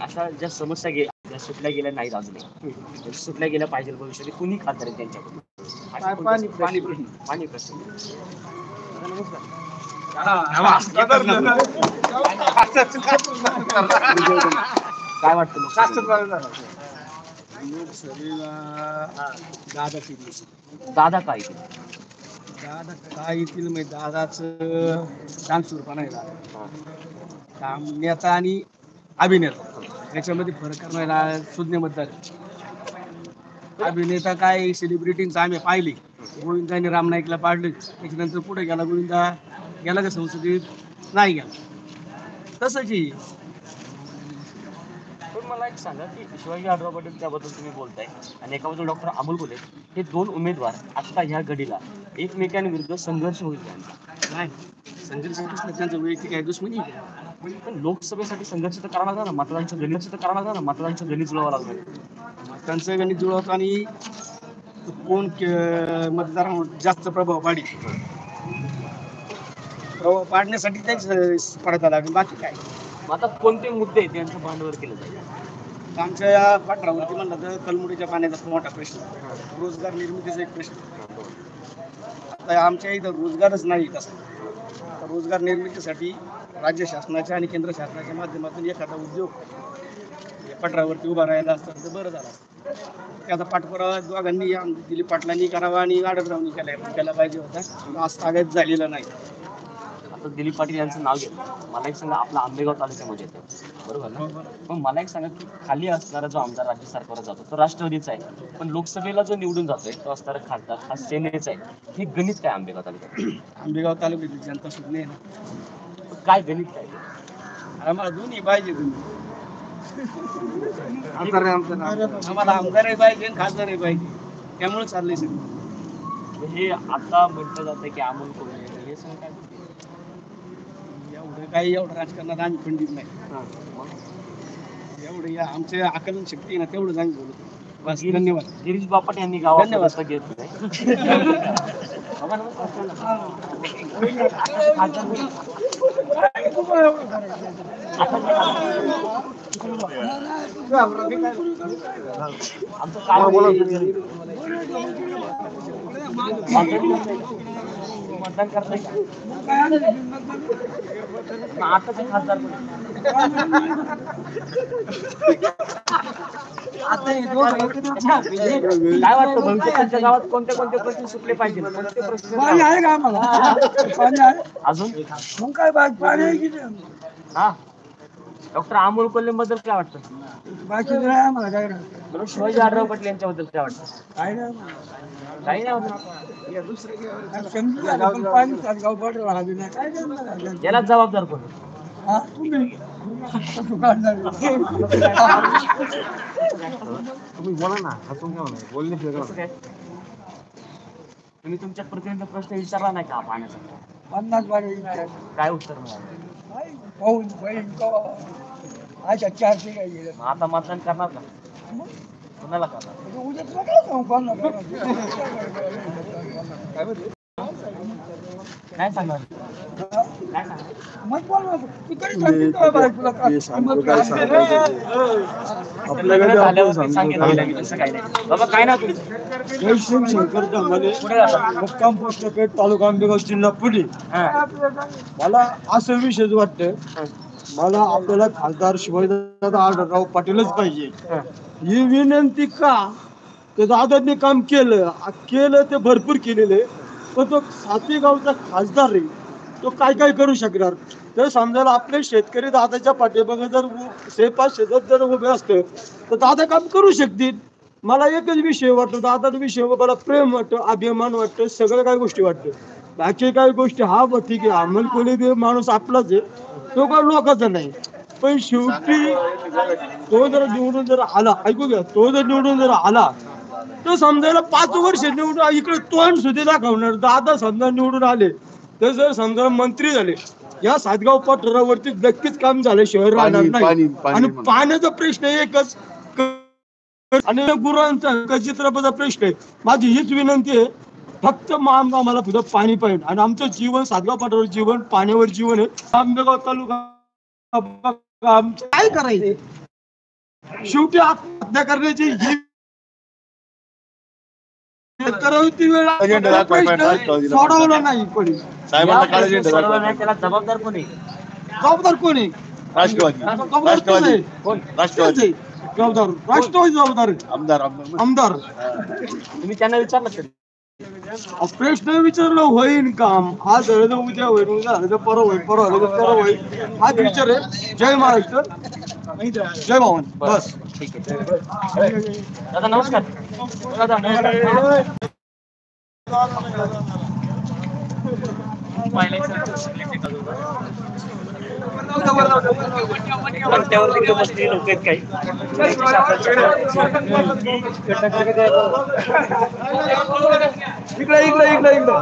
अशा ज्या समस्या गे ज्या सुटल्या गेल्या नाहीत अजूनही ज्या सुटल्या गेल्या पाहिजे भविष्यात कुणी खासदार आहेत त्यांच्याकडून पाणी- प्रश्न. पाणी प्रश्न. काय वाटतं दादा दादा काय? दादा काय येतील माहिती? दादाचं डान्सुरपणा आहे. दादा. काम नेता आणि अभिनेता. याच्यामध्ये फरक करणारा सुज्ञबद्दल अभिनेता काय सेलिब्रिटींचा आम्ही पाहिले. गोविंदाने राम नाईकला पाडले. त्याच्यानंतर पुढे गेला गोविंदा. गेला का संसदेत? नाही गेला. तसंच ही मला एक सांगा की शिवाजी आढराव पाटील त्याबद्दल तुम्ही बोलताय आणि एका बाजूला डॉक्टर अमोल कोल्हे हे दोन उमेदवार आता ह्या घडीला एकमेकांविरुद्ध संघर्ष होईल त्यांचा नाही. त्यांचं वैयक्तिक आहे दुश्मनी. पण लोकसभेसाठी संघर्ष तर करावा लागला ना? मतदानचं गणित तर करावं लागलं ना? मतदानचं गणित जुळावं लागलं त्यांचं गणित जुळवतो आणि कोण मतदारांवर जास्त प्रभाव पाडी प्रभाव पाडण्यासाठी तेच पडता लागेल. बाकी काय? आता कोणते मुद्दे त्यांचं भांडवल केलं जाईल? आमच्या या पाठरावरती म्हणलं तर कलमुडीच्या पाण्याचा मोठा प्रश्न रोजगार निर्मितीचा एक प्रश्न आता आमच्या इथं रोजगारच नाही तसा. तर रोजगार निर्मितीसाठी राज्य शासनाच्या आणि केंद्र शासनाच्या माध्यमातून एखादा उद्योग पटरावरती उभा राहिला असतं तर बरं झालं असतं. त्याचा पाठपुरावा दोघांनी दिलीप पाटलांनी करावा आणि आडतरावनी केला केला पाहिजे होता. आज तागायत झालेला नाही. आता दिलीप पाटील यांचं नाव घेतलं. मला एक सांगा आपला आंबेगाव तालुक्यामध्ये येतं बरोबर ना? पण मला एक सांगा की खाली असणारा जो आमदार राज्य सरकारवर जातो तो राष्ट्रवादीचा आहे. पण लोकसभेला जो निवडून जातोय तो असणारा खासदार हा सेनेचा आहे. हे गणित काय आंबेगाव तालुक्यात? आंबेगाव तालुक्यातील जनता सुद्धा आहे ना. काय गणित काय? आम्हाला दोन्ही पाहिजे तुम्ही. आम्हाला आमदारही पाहिजे खासदारही पाहिजे. त्यामुळे चाललंय सगळं. हे आता म्हटलं जातं की अमोल कोल्हे हे सगळं काय काही एवढं राजकारणात आम्ही खंडित नाही? एवढं या आमच्या आकलन शक्ती आहे ना तेवढंच आम्ही बोलतो. बस धन्यवाद. गिरीश बापट यांनी गावात धन्यवाद. आमचं काय मतदान करताय का? आताचे खासदार कोण आहेत? काय वाटतं भविष्यात तुमच्या गावात कोणते कोणते प्रश्न सुटले पाहिजे कोणते प्रश्न पाणी आहे का आम्हाला? पाणी आहे. अजून? मग काय बाकी पाणी आहे की नाही? हा. डॉक्टर अमोल कोल्हे बद्दल काय वाटतं? बाकी नाही आम्हाला काय नाही. बरोबर शिवाजी आढराव पाटील यांच्याबद्दल काय वाटतं? काय नाही. काही नाही समजून पाणी काय करणार याला जबाबदार कोण? हा? तुम्ही बोला ना हसून घ्या बोलणे काय? तुम्ही तुमच्या प्रतिनिधी प्रश्न विचारला नाही का पाण्याचा? पन्नास बारे काय उत्तर मिळालं? पाहून बहीण कवा? अच्छा चारशे काय गेलं. मग आता मतदान करणार का? कोणाला करणार? उद्या तुला काय सांगू? पन्नास काय सांगणार? काय सांगणार? मग बोल ना तू तरी सांगते का बायकोला का? मग काय ते नाही. बाबा काय ना तुमचं? जयसिंग शंकर जाता मुक्काम पोस्ट पेठ तालुका आंबेगाव जिल्हा पुणे. मला असं विशेष वाटतं मला आपल्याला खासदार शिवाजीदादा आढळराव पाटीलच पाहिजे. ही. विनंती का तर दादांनी काम केलं केलं ते भरपूर केलेले पण तो सातवी गावचा खासदार आहे तो काय काय करू शकणार? तर समजायला आपले शेतकरी दादाच्या पाठीमागे जर शेपात शेतात जर उभे असते तर दादा काम करू शकतील. मला एकच विषय वाटतो दादा विषय मला प्रेम वाटतं अभिमान वाटतं सगळ्या काही गोष्टी वाटतं. बाकी काही गोष्टी हा ठीक आहे अमोल कोणी माणूस आपलाच आहे तो काय लोकांचा नाही. पण शेवटी तो जर निवडून जर आला ऐकू घ्या तो जर निवडून जर आला तर समजायला पाच वर्ष निवडून इकडे तोंड सुद्धा दाखवणार. दादा समजा निवडून आले तर जर समजा मंत्री झाले या सातगाव पठारावरती नक्कीच काम झालं शहर राहणार नाही. आणि पाण्याचा प्रश्न एकच आणि गुरांचा चित्रपचा प्रश्न आहे. माझी हीच विनंती आहे फक्त आम- आम्हाला पुढं पाणी पाहिजे. आणि आमचं जीवन सातगाव पाठावर जीवन पाण्यावर जीवन आहे. आंबेगाव तालुका काय करायचं? शेवटी आत्महत्या करण्याची ही. सोडवला नाही कोणी. जबाबदार कोण? आहे जबाबदार कोणी? राष्ट्रवादी. जबाबदार. राष्ट्रवादी. जबाबदार आहे. आमदार आमदार. आमदार. तुम्ही त्यांना विचारलं तरी. अहो, प्रश्न विचारलं होईन काम. आज झालं तर उद्या होईल उद्या झालं तर परवा होईल परवा तर परवा होईल. हाच विचार आहे. जय महाराष्ट्र. जय भवान. बस. ठीक आहे दादा नमस्कार. दादा रस्त्यावरती काही बसलेली लोक आहेत काही. इकडे इकडे इकडे इकडे.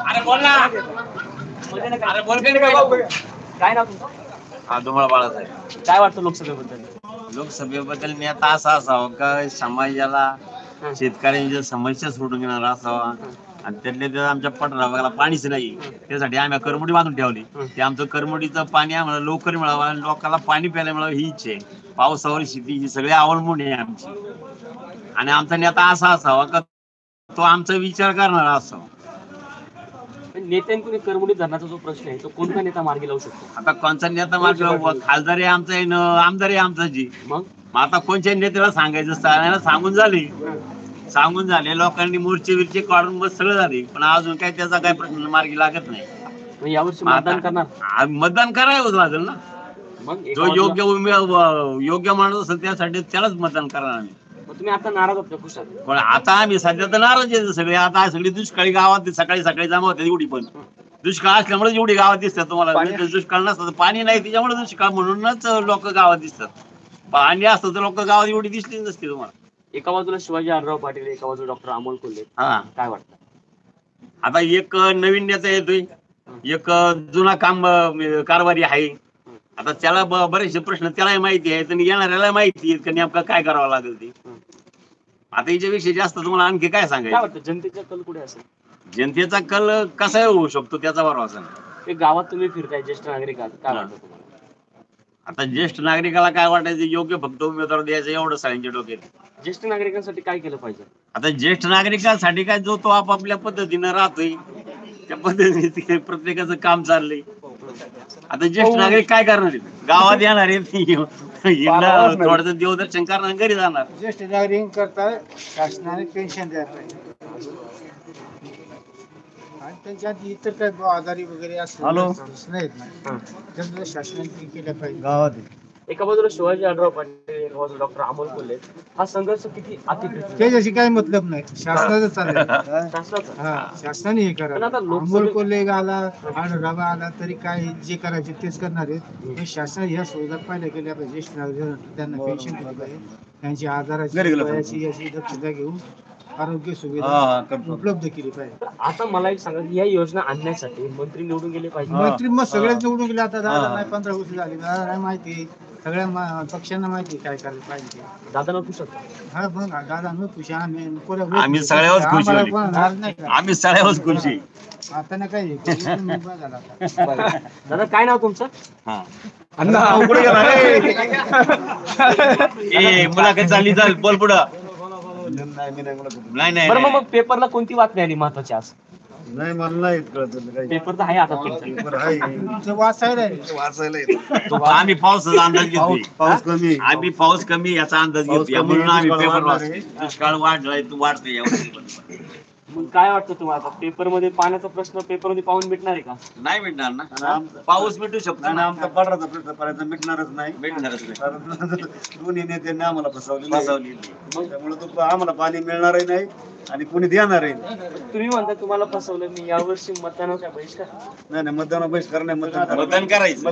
अरे बोल ना. अरे बोल काय नाव तुमचं? हा धुमाळ बाळासाहेब. काय वाटतं लोकसभेबद्दल? लोकसभेबद्दल नेता असा असावा का समाजाला शेतकऱ्यांच्या समस्या सोडून घेणारा असावा. आणि त्यातल्या त्यात आमच्या पटरावाला पाणीच नाही. त्यासाठी आम्ही करमुडी बांधून ठेवली. ते आमचं करमुडीचं पाणी आम्हाला लवकर मिळावं आणि लोकांना पाणी प्यायला मिळावं ही इच्छा आहे. पावसावर शेती ही सगळी अवलंबून आहे आमची. आणि आमचा नेता असा असावा का तो आमचा विचार करणारा असावा. नेत्यांकडून करमुडी धरणाचा जो प्रश्न आहे तो कोणता नेता मार्गी लावू शकतो? आता कोणचा नेता माझ्या खासदार आहे आमचा आहे न आमदार आहे आमचा जी मग? मग आता कोणत्या नेत्याला सांगायचं? सांगून झाले. सांगून झाले लोकांनी मोर्चे बिरचे काढून बस सगळं झाले. पण अजून काही त्याचा काही प्रश्न मार्गी लागत नाही. मग यावर्षी मतदान करणार? आ- मतदान करावं लागेल ना. मग एका जो योग्य उमे- योग्य माणूस असेल त्यासाठी त्यालाच मतदान करणार आम्ही. मग तुम्ही आता नाराज होता पण आता आम्ही सध्या तर नाराज आहे सगळे. आता सगळी दुष्काळी गावात सकाळी सकाळी जमा होते एवढी पण. दुष्काळ असल्यामुळे एवढी गावात दिसतात तुम्हाला. नाहीतर दुष्काळ नसतं तर पाणी नाही त्याच्यामुळे दुष्काळ म्हणूनच लोक गावात दिसतात. पाणी असतं तर लोक गावात एवढी दिसली नसते तुम्हाला. एका बाजूला शिवाजी आढराव पाटील एका बाजूला डॉक्टर अमोल कोल्हे हा. काय वाटतं? आता एक नवीन नेता येतोय. एक जुना काम अं, कारभारी आहे. आता त्याला ब- बरेचसे प्रश्न त्यालाही माहिती आहेत आणि येणाऱ्याला माहिती आहे का नेमकं काय करावं लागेल ते. आता याच्यापेक्षा जास्त तुम्हाला आणखी काय काय सांगायचं वाटतं? जनतेचा कल कुठे असेल? जनतेचा कल कसा होऊ शकतो त्याचा भरोसा नाही. ते गावात तुम्ही फिरताय ज्येष्ठ नागरिक आहात. काय हा. वाटतं तुम्हाला? आता ज्येष्ठ नागरिकाला काय वाटायचं? योग्य फक्त उमेदवार द्यायचं एवढं सगळ्यांच्या डोक्यात. ज्येष्ठ नागरिकांसाठी काय केलं पाहिजे? आता ज्येष्ठ नागरिकांसाठी काय जो तो आपापल्या पद्धतीनं राहतोय त्या पद्धतीने ते प्रत्येकाचं काम चाललंय. आता ज्येष्ठ नागरिक काय करणार आहेत? गावात येणार आहेत. थोडस देवदर्शन करणार घरी जाणार. ज्येष्ठ नागरिक करता शासनाने पेन्शन द्यायला पाहिजे. आणि त्याच्यात इतर काही आजारी वगैरे असले हॅलो. नाहीत ना. त्यांना शासनाने केलं पाहिजे. गावात एका बाजूला शिवाजी आढराव पाटील एका बाजूला डॉक्टर अमोल कोल्हे. हा संघर्ष किती त्याच्याशी काही मतलब नाही. शासनाचं चाललंय. शासनाचा. हा शासनाने हे पण करा आता लोकसभे- अमोल कोल्हे आला आणि रवा आला तरी काय जे करायचे तेच करणार आहेत. पण शासन ह्या सुविधा पाहिल्या गेल्या पाहिजे. ज्येष्ठ नागरिक त्यांना पेन्शन दिली पाहिजे. त्यांची आजाराची घरी गेलं वयाची याची दक्षता घेऊन आरोग्य सुविधा उपलब्ध केली पाहिजे. आता मला एक सांगा की या योजना आणण्यासाठी मंत्री निवडून गेले पाहिजे. मंत्री मग सगळेच निवडून गेले आता दादा. नाही पंधरा वर्ष झाली. दादा नाही माहिती. सगळ्या मा- पक्षांना माहिती काय करायला पाहिजे. ते. दादा नको शकतो. हा बघ दादा न खुशी आम्ही आम्ही सगळ्यावरच खुश. आम्ही सगळ्यावरच खुशी आता ना काय. दादा काय नाव तुमचं? हा. अण्णा मुलाखत चालली चाल बोल पुढं. नाही मी नाही बरं मग पेपरला कोणती बातमी आली महत्वाची आज? नाही मला नाही कळत काही. पेपर तर आहे आता तुमचा. पेपर आहे. तुमचं वाचायला आहे. वाचायला येतं. तो आम्ही पावसाचा अंदाज घेतोय? पाऊस पाऊस कमी आहे. आम्ही पाऊस कमी याचा अंदाज पाऊस घेतोय. कमी, म्हणून आम्ही दुष्काळ पेपर वाढणार वाचतो दुष्काळ वाढलाय तू वाढतोय यावर्षी पण. मग काय वाटतं तुम्हाला? आता पेपरमध्ये पाण्याचा प्रश्न पेपरमध्ये पाहून भेटणार आहे का? नाही भेटणार ना. आमचं- पाऊस भेटू शकतो आणि ना. आमचा पडराचा प्रश्न पर्यंत मिटणारच नाही. भेटणारच नाही. कारण दोन्ही नेत्यांनी आम्हाला फसवलेलं आहे. फसवली त्यामुळे तो आम्हाला पाणी मिळणारही नाही आणि कोणी देणारही नाही. तुम्ही म्हणता तुम्हाला फसवलं मी यावर्षी मतदानाचा बहिष्कार नाही नाही मतदान बहिष्कार नाही मतदान मतदान करायचं.